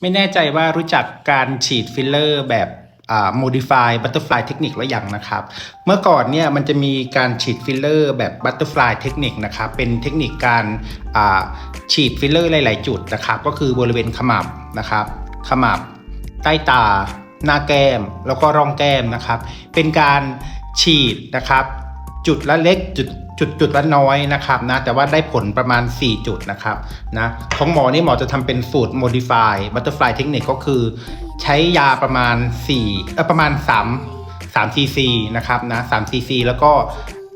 ไม่แน่ใจว่ารู้จักการฉีดฟิลเลอร์แบบอ่า modify butterfly technique หรือยังนะครับ เมื่อก่อนเนี่ยมันจะมีการฉีดฟิลเลอร์แบบ butterfly technique นะครับ เป็นเทคนิคการอ่าฉีดฟิลเลอร์หลาย ๆ จุดนะครับ ก็คือบริเวณขมับนะครับ ขมับ ใต้ตา หน้าแก้ม แล้วก็ร่องแก้มนะครับ เป็นการฉีดนะครับ จุดละเล็กจุด จุดจุดละน้อยนะครับนะแต่ว่าได้ผลประมาณ 4 จุดนะครับนะของหมอนี่หมอจะทำเป็นสูตร modify butterfly technique ก็คือ ใช้ยาประมาณ4เออประมาณ 3 3 cc นะครับนะ3 cc แล้วก็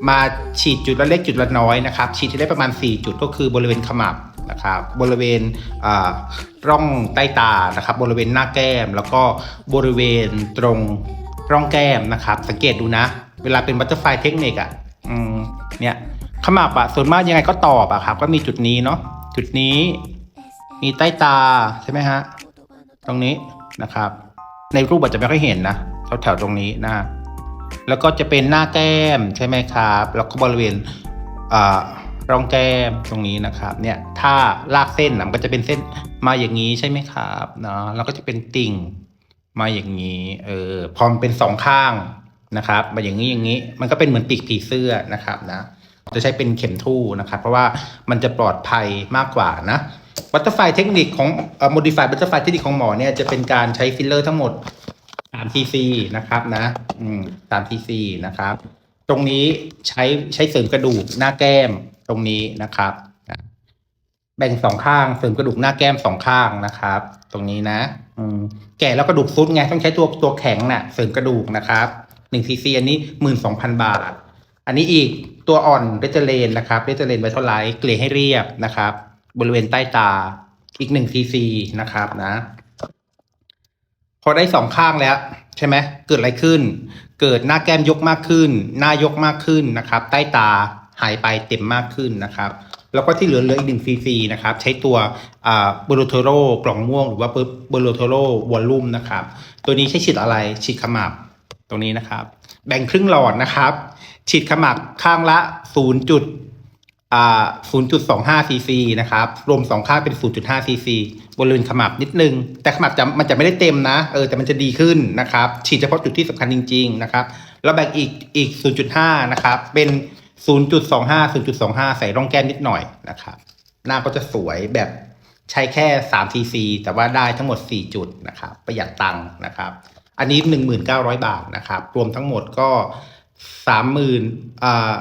มาฉีดจุดละเล็กจุดละน้อยนะครับฉีดที่ได้ประมาณ 4 จุดก็คือบริเวณขมับนะครับบริเวณอ่าร่องใต้ตานะครับ บริเวณหน้าแก้ม แล้วก็บริเวณตรงร่องแก้มนะครับ สังเกตดูนะ เวลาเป็นบัตเตอร์ไฟเทคนิคอะ เนี่ยขมับอะส่วนมากยังไงก็ตอบอะครับ ก็มีจุดนี้เนาะจุดนี้ มีใต้ตาใช่ไหมฮะตรงนี้นะครับ ในรูปอาจจะไม่ค่อยเห็นนะแถวแถวๆตรงนี้นะแล้วก็จะเป็นหน้าแก้มใช่ไหมครับ แล้วก็บริเวณอ่าร่องแก้มตรงนี้นะครับ เนี่ยถ้าลากเส้นมันก็จะเป็นเส้นมาอย่างนี้ใช่ไหมครับเนาะแล้วก็จะเป็นติ่งมาอย่างนี้เออพร้อมเป็นสองข้าง นะครับมาอย่างนี้อย่างนี้ มันก็เป็นเหมือนปีกผีเสื้อนะครับนะจะใช้เป็นเข็มทู่นะครับ เพราะว่ามันจะปลอดภัยมากกว่านะบัตเตอร์ไฟเทคนิคของเอ่อ modify butterfly เทคนิคของหมอเนี่ยจะเป็นการใช้ฟิลเลอร์ทั้งหมด3 cc นะครับนะอืม3 cc นะครับ ตรงนี้ใช้ใช้เสริมกระดูกหน้าแก้มตรงนี้นะครับแบ่งสองข้างเสริมกระดูกหน้าแก้มสองข้างนะครับ ตรงนี้นะ อืมแก่แล้วกระดูกซุดไงต้องใช้ตัวตัวแข็งน่ะ เสริมกระดูกนะครับ 1 cc อันนี้12,000บาท อันนี้อีกตัวอ่อนเรเจเลนนะครับเรเจเลนไวท์เท่าไลท์เกลี่ยให้เรียบนะครับ บริเวณใต้ตาอีกหนึ่งซีซีนะครับนะ พอได้สองข้างแล้วใช่ไหมเกิดอะไรขึ้น เกิดหน้าแก้มยกมากขึ้น หน้ายกมากขึ้นนะครับ ใต้ตาหายไปเต็มมากขึ้นนะครับ แล้วก็ที่เหลือเหลืออีกหนึ่งซีซีนะครับ ใช้ตัวอ่าบูโรโทโรกล่องม่วง หรือว่าเบูโรโทโรวอลลุ่มนะครับ ตัวนี้ใช้ฉีดอะไรฉีดขมับ ตรงนี้นะครับ แบ่งครึ่งหลอดนะครับ ฉีดขมับข้างละ 0. จุดอ่า0.25ซีซีนะครับ รวมสองข้างเป็น 0.5ซีซีบริเวณขมับนิดนึง แต่ขมับจะมันจะไม่ได้เต็มนะ เออ แต่มันจะดีขึ้นนะครับ ฉีดเฉพาะจุดที่สำคัญจริง ๆ นะครับ แล้วแบ่งอีกอีก 0.5 นะครับ เป็น 0.25 0.25 ใส่ร่องแก้มนิดหน่อยนะครับ หน้าก็จะสวยแบบใช้แค่3 cc แต่ว่าได้ทั้งหมด 4 จุดนะครับ ประหยัดตังค์นะครับ อันนี้ 1,900 บาทนะครับ รวมทั้งหมดก็ 30,000อ่า